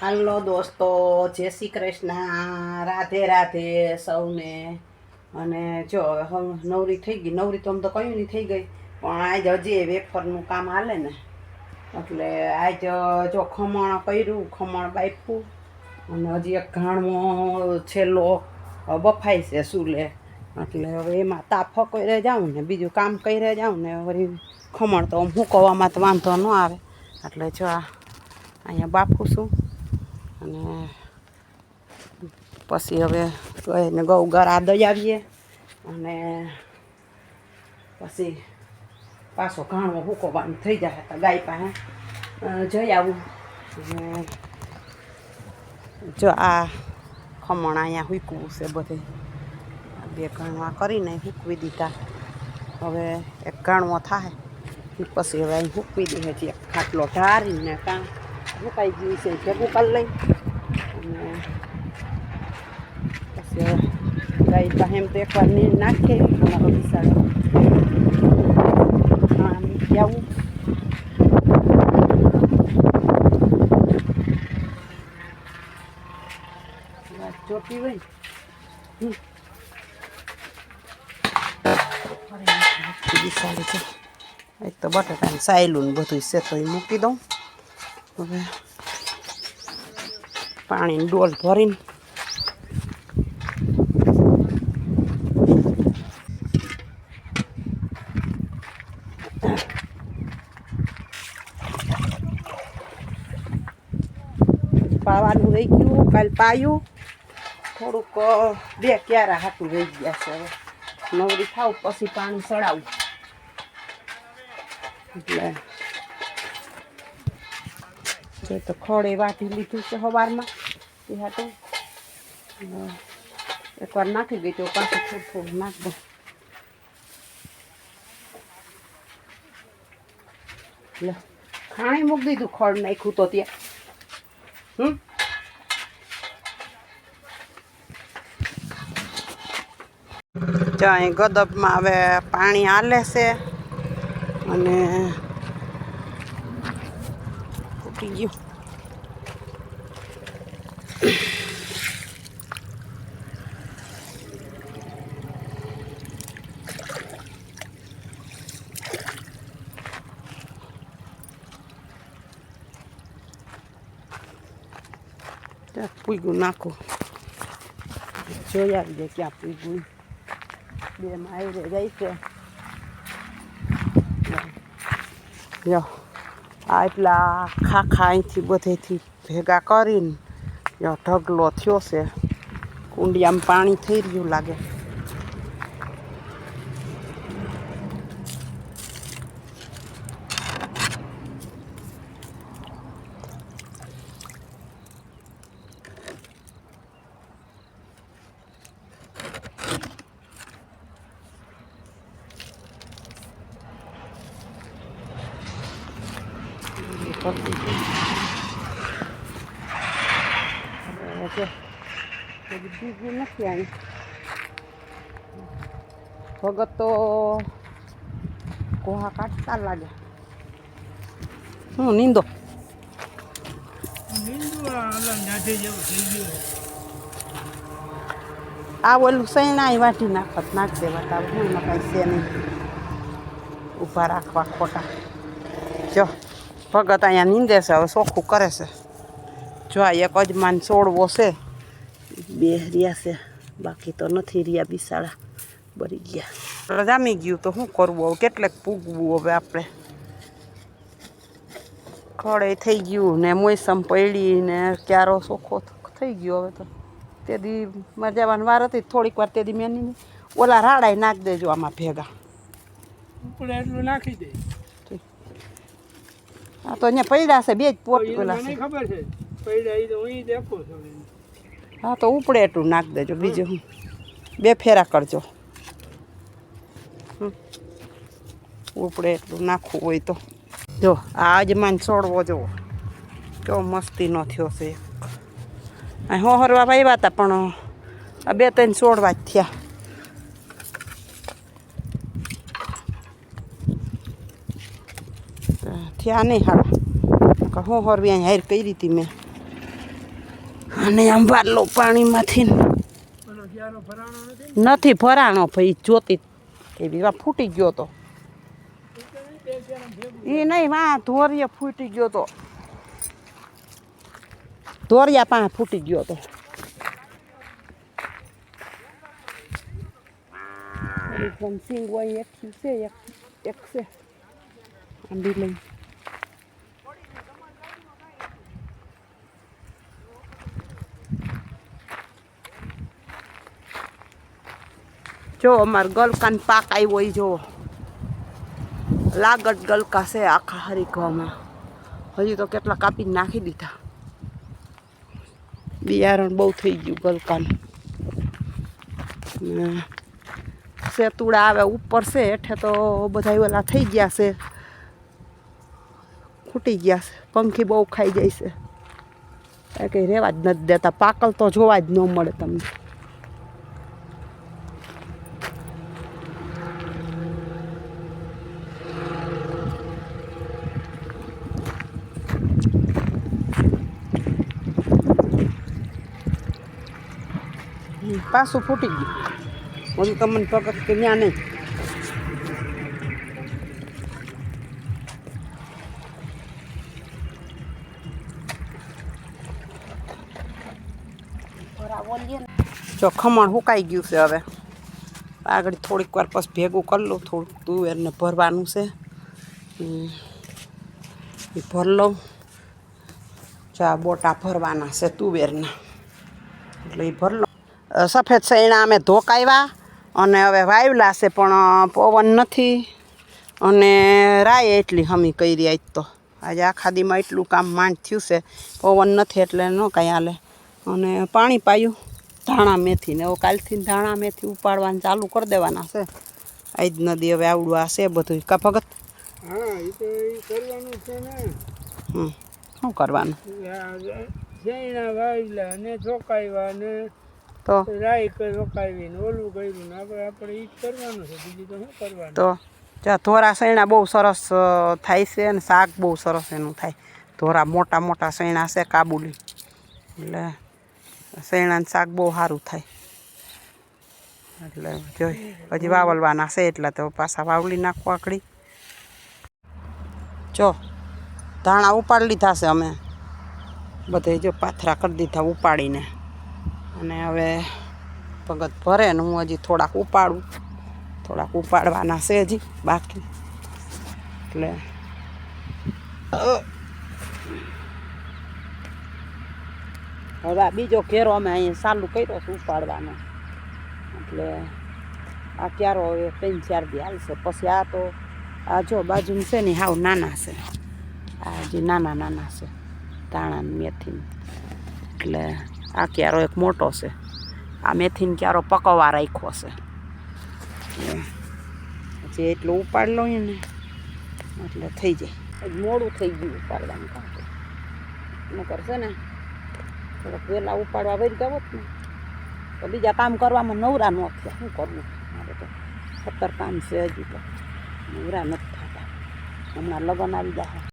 હાલો દોસ્તો, જય શ્રી કૃષ્ણ. રાધે રાધે સૌને. અને જો નવરી થઈ ગઈ. નવરી તો આમ તો કયું નહીં થઈ ગઈ, પણ આજ હજી વેફરનું કામ હાલે ને. એટલે આજ, જો ખમણ કર્યું, ખમણ બાફું અને હજી એક ઘાણવો છેલ્લો બફાય છે સુલે. એટલે હવે એમાં તાફો કરી જાઉં ને, બીજું કામ કરી જાઉં ને, વળી ખમણ તો મૂકવામાં તો વાંધો ન આવે. એટલે જો આ, અહીંયા બાફું છું. અને પછી હવે એને ગૌ ગરા દઈ આવીએ અને પછી પાછો ઘાણો હુકોવાનું થઈ જાય તો ગાય પાસે જઈ આવું. અને જો આ ખમણ અહીંયા હૂકવું છે બધે. બે ઘણવા કરીને હૂકવી દીધા. હવે એક ઘણવો થાય પછી હવે અહીં હૂકવી દઈએ છીએ. ખાટલો ઢારીને કાં મુકાઈ ગયું છે ભેગું કરી લઈ અને પછી હવે ગાય પાસે એમ તો એકવાર નીર નાખીએ અમારો બિસાડો હા મૂકી આવું વાત ચોટી હોય ને હમ. ફરી નાખી બિસાડી છે હવે પાણીની ડોલ ભરીને પાવાનું રહી ગયું, કાલ પાયું. થોડુંક બે ક્યારા હાટું રહી ગયા છે હવે. નવરી થાવ, પછી પાણી ચડાવું એટલે જે તો ખડે વાટી લીધું છે સવારમાં એ હાટું. એકવાર નાખી ગઈ તો પાછું થોડું થોડું નાખ દઉં લે, ખાણી મૂકી દીધું ખડ નાખ્યું તો ત્યાં. હમ? ત્યાં ગદબમાં હવે પાણી આલે છે. અને ફૂટી ગયું ત્યાં પૂગ્યું નાખું જોઈ આવી જાય ક્યાં પૂગ્યું બે માયરે જાય છે જો આ એટલા ખાખા અહીંથી બધેથી ભેગા કરીને ઢગલો થયો છે. કુંડિયામાં પાણી થઈ રહ્યું લાગે એ કરી દીધું. બીજું નથી અહીં ભગત તો કોહા કાઢતા લાગે હું નીંદો આ ઓલું સૈણા વાટી નાખત નાખ દેવા તાવ હું એમાં કાંઈ છે નહીં ઊભા રાખવા ખોટા જો ભગત અહીંયા નીંદે છે, હવે ચોખ્ખું કરે છે. જો આ એક અજમાન છોડવો છે, બે રહ્યા છે, બાકી તો નથી રહ્યા બિસાડા બરી ગયા. જામી ગયું તો શું કરવું, હવે કેટલેક પૂગવું હવે આપણે. ખડે થઈ ગયું ને મોસમ પડી ને ક્યારો ચોખ્ખો થઈ ગયો હવે તો. તે દી મારે જવાની વાર હતી, થોડીક વાર તે દી મેં ઓલા રાડાય નાખ દેજો આમાં ભેગા. એટલું નાખી દે. આ તો અહીંયા પડ્યા છે બે જ પોટ પેલા છે. ખબર છે. પડ્યા તો હું દેખું છું હા તો ઉપડે એટલું નાખ દેજો બીજું હું. બે ફેરા કરજો. ઉપડે એટલું નાખવું હોય તો. જો આ અજમાન છોડવો જુઓ કેવો મસ્તીનો થયો છે અહીં હોહરવા આવ્યા હતા પણ આ બે ત્રણ છોડવા જ થયા. થયા નહીં હારા. હું હોરવી અહીં હાર કરી હતી મેં? અને વાલો પાણીમાંથી નથી ભરાણો ભાઈ જોતી એવી વા ફૂટી ગયો તો. એ નહીં વા ધોરિયા ફૂટી ગયો તો. ધોરિયા પા ફૂટી ગયો તો. સિંગ હોય એક છે, એક એક છે. આંબી લઈ જો, અમાર ગલકાન પાક આવ્યો હોય જો. લાગટ ગલકા છે આખા હરીકવામાં હજી તો કેટલા કાપી નાખી દીધા. બિયારણ બહુ થઈ ગયું ગલકાનું સેતુડા આવે ઉપર છે એઠે તો બધા ઓલા થઈ ગયા છે. ખૂટી ગયા છે. પંખી બહુ ખાઈ જાય છે. કંઈ રહેવા જ નથી દેતા. પાકલ તો જોવા જ ન મળે તમને. પાછું ફૂટી ગયું. હજુ તમને પકડ કે ત્યાં નહીં. જો ખમણ સુકાઈ ગયું છે હવે. આગળ થોડીક વાર પછી ભેગું કરી લઉં, થોડુંક તુવેરને ભરવાનું છે. એ ભર લઉં. ચા બોટા ભરવાના છે તુવેરના. એટલે એ ભર લઉં. સફેદ સૈણા અમે ધોકાવ્યા અને હવે વાવલા છે પણ પવન નથી. અને રાય એટલી હમી કરી આજ તો. આજે આખા દીમાં એટલું કામ માંડ થયું છે પવન નથી એટલે ન કાંઈ હાલે. અને પાણી પાયું ધાણા મેથી ને હવે કાલથી ધાણા મેથી ઉપાડવાનું ચાલુ કરી દેવાના છે. આજ નદી હવે આવડું આ છે બધું કા ભગત? શું કરવાનું? તો રાઈ કઈ રોકાવી ઓલું કર્યું ને આપણે આપણે જ કરવાનું છે બીજું તો શું કરવાનું? તો જા ધોરા સૈણા બહુ સરસ થાય છે અને શાક બહુ સરસ એનું થાય. ધોરા મોટા મોટા સૈણા છે કાબુલી. એટલે સૈણાનું શાક બહુ સારું થાય. એટલે જોઈ હજી વાવલવાના છે એટલે તો પાછા વાવલી નાખવા આકડી જો ધાણા ઉપાડી લીધા છે અમે. બધે જો પાથરા કરી દીધા ઉપાડીને. અને હવે ભગત ભરે ને હું હજી થોડાક ઉપાડું. થોડાક ઉપાડવાના છે હજી બાકી. એટલે હવે આ બીજો ઘેરો અમે અહીંયા ચાલુ કર્યો છે ઉપાડવાનો. એટલે આ ક્યારો હવે ત્રણ ચાર દી હાલશે. પછી આ તો આ જો બાજુમાં છે ને હાવ નાના છે. આ હજી નાના નાના છે ધાણા મેથી એટલે આ ક્યારો એક મોટો છે. આ મેથીને ક્યારો પકવવા રાખ્યો છે. પછી એટલું ઉપાડ લો ને, એટલે થઈ જાય. મોડું થઈ ગયું ઉપાડવાનું કામ ન કરશે ને, થોડોક વહેલા ઉપાડવા ગયા હોત ને. તો બીજા કામ કરવામાં નવરા ન થયા. શું કરવું? મારે તો સત્તર કામ છે હજી તો. નવરા નથી થતા. હમણાં લગ્ન આવી જાય